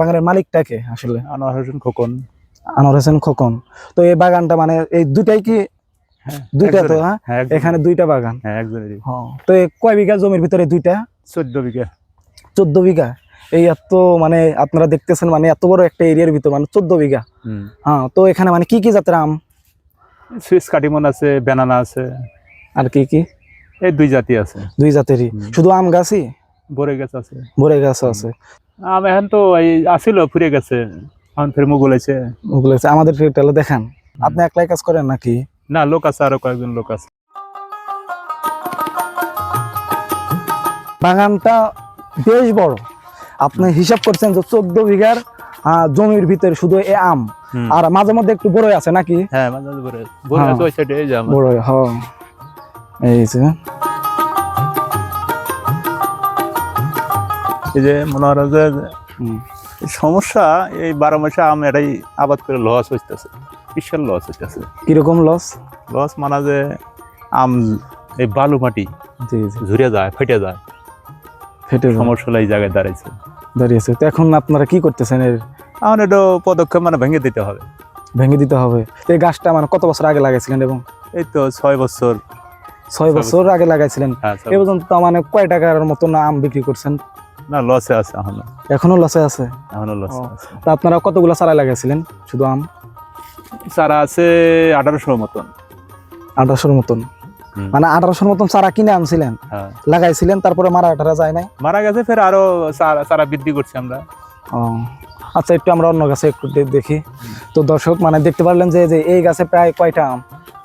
বাগানের মালিকটাকে আসলে। আনোয়ার হোসেন খোকন। আনোয়ার হোসেন খোকন। তো এই বাগানটা মানে এই দুইটাই কি? হ্যাঁ দুইটা তো হ্যাঁ? হ্যাঁ এখানে দুইটা বাগান? হ্যাঁ একজনেরই। তো কয় বিঘা জমির ভিতরে দুইটা? চোদ্দ বিঘা। চোদ্দ বিঘা। এই এত মানে আপনারা দেখতেছেন মানে এত বড় একটা এরিয়ার ভিতর মানে চোদ্দ বিঘা। হ্যাঁ তো এখানে মানে কি কি জাতের আম? সুইস কাটিমন আছে বেনানা আছে। আর কি কি? এই দুই জাতি আছে। দুই জাতেরই। শুধু আম গাছই? বরে গাছ আছে। ভরে গাছ আছে। আম এখন তো এই আসিল ফুরে গেছে। এখন ফের মুগুল আছে ওগুলো আছে। আমাদের তাহলে দেখান আপনি একলাই কাজ করেন নাকি? না লোক আছে আরও কয়েকজন লোক আছে। বাগানটা বেশ বড়। আপনি হিসাব করছেন যে চোদ্দ বিঘার জমির ভিতরে শুধু এ আম। আর মাঝে মধ্যে একটু বড় আছে নাকি? হ্যাঁ মাঝে বরে বরে হ্যাঁ। আছে ওই সাইডে এই যে আমার। বড় এই যে। এই যে মনে হয় যে সমস্যা এই বারো মাসে আম এটাই আবাদ করে লস হইতেছে। বিশাল লস হইতেছে। কীরকম লস লস মানা যে আম এই বালু মাটি ঝুরে যায় ফেটে যায়। ফেটে সমস্যা হলো এই জায়গায় দাঁড়াইছে। দাঁড়িয়েছে। তো এখন আপনারা কি করতেছেন এর? এখন এটা পদক্ষেপ মানে ভেঙে দিতে হবে। ভেঙে দিতে হবে। এই গাছটা মানে কত বছর আগে লাগাইছিলেন এবং? এই তো ছয় বছর। ছয় বছর আগে লাগাইছিলেন। হ্যাঁ এ পর্যন্ত মানে কয় টাকার মতো না আম বিক্রি করছেন? না লসে আছে এখনও। এখনও লসে আছে? এখনও লসে আছে। তা আপনারা কতগুলো চারা লাগাইছিলেন? শুধু আম? চারা আছে আঠারোশো মতন। আঠারোশোর মতন? মানে আঠারোশোর মতন চারা কিনে আনছিলেন? হ্যাঁ। লাগাইছিলেন তারপরে মারা টারা যায় নাই? মারা গেছে ফের আরও চারা চারা বৃদ্ধি করছি আমরা। ও আচ্ছা একটু আমরা অন্য গাছে একটু দেখি। তো দর্শক মানে দেখতে পারলেন যে যে এই গাছে প্রায় কয়টা আম?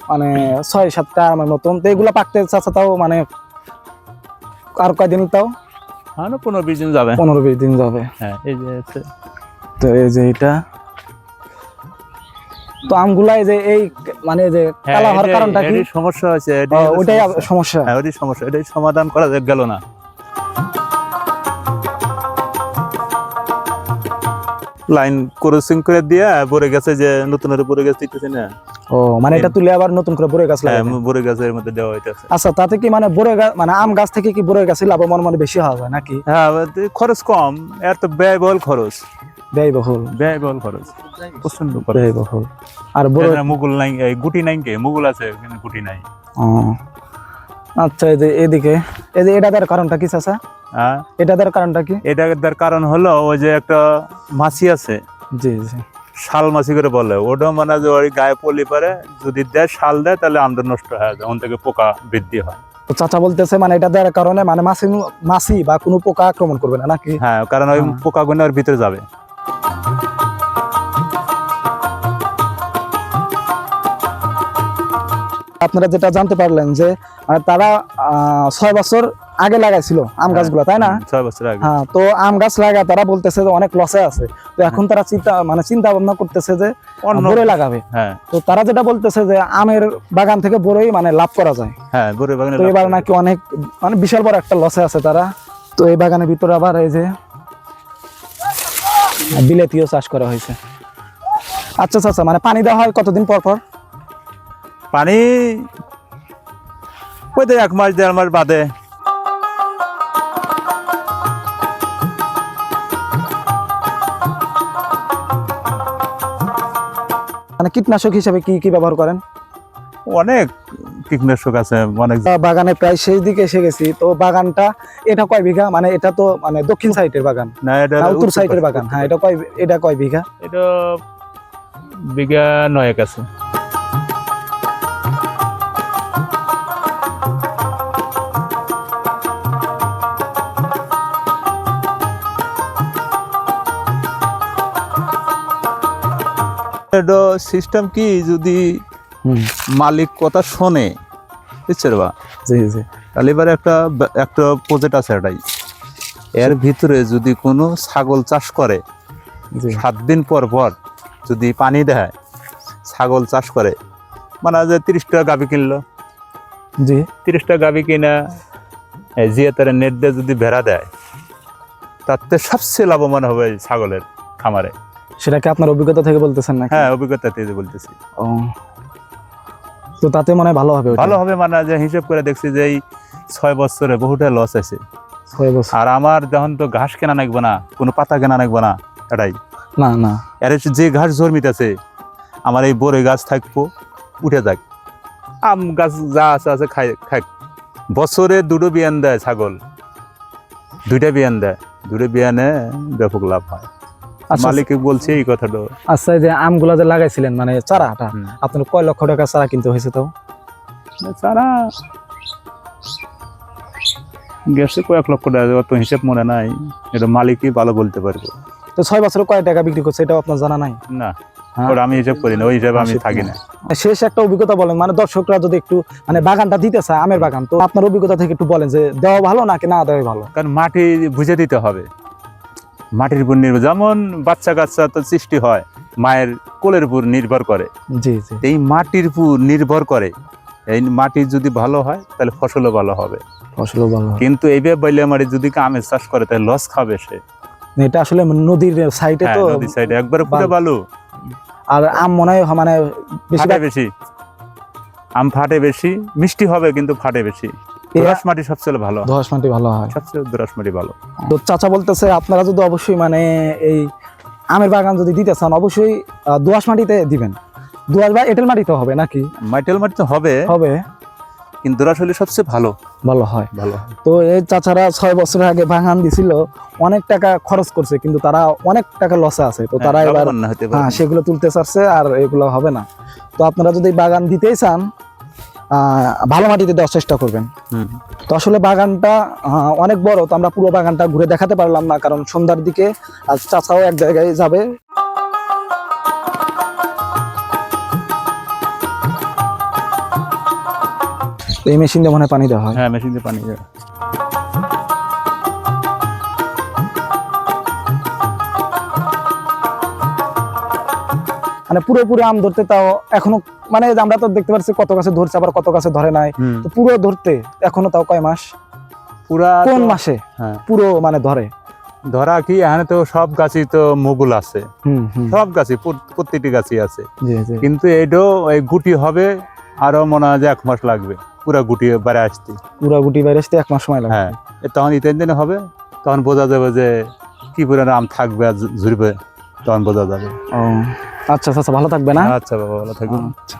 মানে ছয় সাতটা আমের মতন। তো এগুলো পাকতে চাচ্ছে তাও মানে আর কয়দিন তাও? হ্যাঁ পনেরো বিশ দিন যাবে। পনেরো বিশ দিন যাবে। হ্যাঁ এই যে আছে। তো এই যে এটা তো আমগুলা যে এই মানে যে হ্যাঁ, কালা হওয়ার কারণটা কি? সমস্যা হয়েছে ওটাই সমস্যা। হ্যাঁ ওটাই সমস্যা এটাই সমাধান করা গেল না। লাইন ক্রসিং করে দিয়ে বরে গেছে যে নতুন বরে গেছে না? ও মানে এটা তুলে আবার নতুন করে বড়ই গাছ হ্যাঁ লাগাবেন বরে গাছের মধ্যে দেওয়া হইতেছে। আচ্ছা তাতে কি মানে গাছ মানে আম গাছ থেকে কি বড়ই গাছে লাভবান মানে বেশি হওয়া যায় নাকি? হ্যাঁ খরচ কম এর তো ব্যয়বহুল খরচ। ব্যয়বহুল। ব্যয়বহুল খরচ প্রচণ্ড ব্যয়বহুল। আর বড় মুগুল নাই গুটি নাই কে? মুগুল আছে কিন্তু গুটি নাই। ও আচ্ছা এই যে এদিকে এই যে এটা দেওয়ার কারণটা কি চাচা? হ্যাঁ। এটা দেওয়ার কারণটা কি? এটা তার কারণ হলো ওই যে একটা মাছি আছে। জি জি। শাল মাছি করে বলে। ওটা মানে যে ওই গায়ে পলি পারে যদি দেয় শাল দেয় তাহলে আমটা নষ্ট হয়ে যায়। ওন থেকে পোকা বৃদ্ধি হয়। তো চাচা বলতেছে মানে এটা দেওয়ার কারণে মানে মাছি মাছি বা কোনো পোকা আক্রমণ করবে না নাকি? হ্যাঁ কারণ ওই হ্যাঁ। পোকাগুলো ওর ভিতরে যাবে। আপনারা যেটা জানতে পারলেন যে মানে তারা আহ, ছয় বছর আগে লাগাইছিল আম গাছগুলো তাই না? ছয় বছর আগে। হ্যাঁ তো আম গাছ লাগা তারা বলতেছে যে অনেক লসে আছে। তো এখন তারা চিন্তা মানে চিন্তা ভাবনা করতেছে যে বড়ই লাগাবে। হ্যাঁ। তো তারা যেটা বলতেছে যে আমের বাগান থেকে বড়ই মানে লাভ করা যায়। হ্যাঁ বড় বাগানে তো এবার নাকি অনেক মানে বিশাল বড় একটা লসে আছে তারা। তো এই বাগানের ভিতরে আবার এই যে বিলেতিও চাষ করা হয়েছে। আচ্ছা আচ্ছা আচ্ছা, মানে পানি দেওয়া হয় কতদিন পর পর? পানি ওই তো এক মাস দেড় মাস বাদে। মানে কীটনাশক হিসেবে কি কি ব্যবহার করেন? অনেক কীটনাশক আছে অনেক বাগানে প্রায় শেষ দিকে এসে গেছি তো বাগানটা এটা কয় বিঘা? মানে এটা তো মানে দক্ষিণ সাইডের বাগান। না এটা উত্তর সাইডের বাগান। হ্যাঁ এটা কয় এটা কয় বিঘা? এটা বিঘা নয়েক আছে। এটা সিস্টেম কি যদি মালিক কথা শোনে বুঝছে বা? জি জি। তাহলে এবার একটা একটা প্রজেক্ট আছে এটাই। এর ভিতরে যদি কোনো ছাগল চাষ করে সাত দিন পর পর যদি পানি দেয় ছাগল চাষ করে মানে যে তিরিশটা গাভি কিনলো। জি। তিরিশটা গাভি কিনা জিয়া তারা নেট দিয়ে যদি ভেড়া দেয় তাতে সবচেয়ে লাভবান হবে ছাগলের খামারে। সেটা কি আপনার অভিজ্ঞতা থেকে বলতেছেন নাকি? হ্যাঁ অভিজ্ঞতা থেকে বলতেছি। ও। তো তাতে মনে হয় ভালো হবে ভালো হবে মানে যে হিসেব করে দেখছি যে এই ছয় বছরে বহুটা লস আছে। ছয় বছর। আর আমার যখন তো ঘাস কেনা নাকবো না কোনো পাতা কেনা নাকবো না এটাই। না না। এর যে ঘাস জন্মিতেছে আমার এই বড়ই গাছ থাকব উঠে যাক। আম গাছ যা আছে আছে খাই খাক বছরে দুটো বিয়ান দেয় ছাগল। দুইটা বিয়ান দেয়। দুটো বিয়ানে ব্যাপক লাভ হয়। আচ্ছা মালিককে বলছে এই কথাটা। আচ্ছা যে আমগুলা যে লাগাইছিলেন মানে চারাটা আপনার কয় লক্ষ টাকা চারা কিনতে হয়েছে তো তারা গেছে কয়েক লক্ষ টাকা অত হিসেব মনে নাই। এটা মালিকই ভালো বলতে পারব। তো ছয় বছরে কয় টাকা বিক্রি করছে এটাও আপনার জানা নাই? না হ্যাঁ। ওটা আমি হিসাব করি না ওই হিসাবে আমি থাকি না। শেষ একটা অভিজ্ঞতা বলেন মানে দর্শকরা যদি একটু মানে বাগানটা দিতে চায় আমের বাগান তো আপনার অভিজ্ঞতা থেকে একটু বলেন যে দেওয়া ভালো নাকি না দেওয়া ভালো? কারণ মাটি বুঝে দিতে হবে। মাটির উপর নির্ভর যেমন বাচ্চা কাচ্চা তো সৃষ্টি হয় মায়ের কোলের উপর নির্ভর করে। জি জি। এই মাটির উপর নির্ভর করে। এই মাটি যদি ভালো হয় তাহলে ফসলও ভালো হবে। ফসলও ভালো। কিন্তু এইভাবে বললে মাটি যদি আমের চাষ করে তাহলে লস খাবে সে। এটা আসলে নদীর সাইডে হ্যাঁ, তো নদী সাইডে। একবারে পুরো বালু। বালু। আর আম মনে হয় মানে বেশিরভাগ বেশি। আম ফাটে বেশি মিষ্টি হবে কিন্তু ফাটে বেশি। দোরাস মাটি সবচেয়ে ভালো। দশ মাটি ভালো হয়। সবচেয়ে দোরাস মাটি ভালো। তো চাচা বলতেছে আপনারা যদি অবশ্যই মানে এই আমের বাগান যদি দিতে চান অবশ্যই দোআঁশ মাটিতে দিবেন। দোআঁশ বা এঁটেল মাটিতে হবে নাকি? মাইটেল মাটি তো হবে হবে। কিন্তু দোরাস হলে সবচেয়ে ভালো। ভালো হয়। ভালো। তো এই চাচারা ছয় বছর আগে বাগান দিছিল অনেক টাকা খরচ করছে কিন্তু তারা অনেক টাকা লসে আছে। তো তারা হ্যাঁ, এবার হতে পারে। হ্যাঁ সেগুলো তুলতে চাচ্ছে আর এগুলো হবে না। তো আপনারা যদি বাগান দিতেই চান ভালো মাটিতে দেওয়ার চেষ্টা করবেন। তো আসলে বাগানটা অনেক বড় তো আমরা পুরো বাগানটা ঘুরে দেখাতে পারলাম না কারণ সন্ধ্যার দিকে আজ চাচাও এক জায়গায় যাবে। এই মেশিন দিয়ে মনে হয় পানি দেওয়া হয়। হ্যাঁ মেশিন দিয়ে পানি দেয়। মানে পুরোপুরি আম ধরতে তাও এখনও মানে আমরা তো দেখতে পাচ্ছি কত গাছে ধরছে আবার কত গাছে ধরে নাই। তো পুরো ধরতে এখনও তাও কয় মাস? পুরা কোন মাসে? হ্যাঁ। পুরো মানে ধরে। ধরা কি এখানে তো সব গাছই তো মুগুল আছে। সব গাছই প্রত- প্রত্যেকটি গাছই আছে। কিন্তু এটাও এই গুটি হবে আরও মনে হয় যে এক মাস লাগবে পুরা গুটি বাইরে আসতে। পুরা গুটি বাইরে আসতে এক মাস সময় লাগে হ্যাঁ তখন ইতেন দিনে হবে তখন বোঝা যাবে যে কি পরিমাণে আম থাকবে আর ঝুরবে তখন বোঝা যাবে। ও। আচ্ছা আচ্ছা ভালো থাকবে না আচ্ছা বাবা ভালো থাকবেন। আচ্ছা।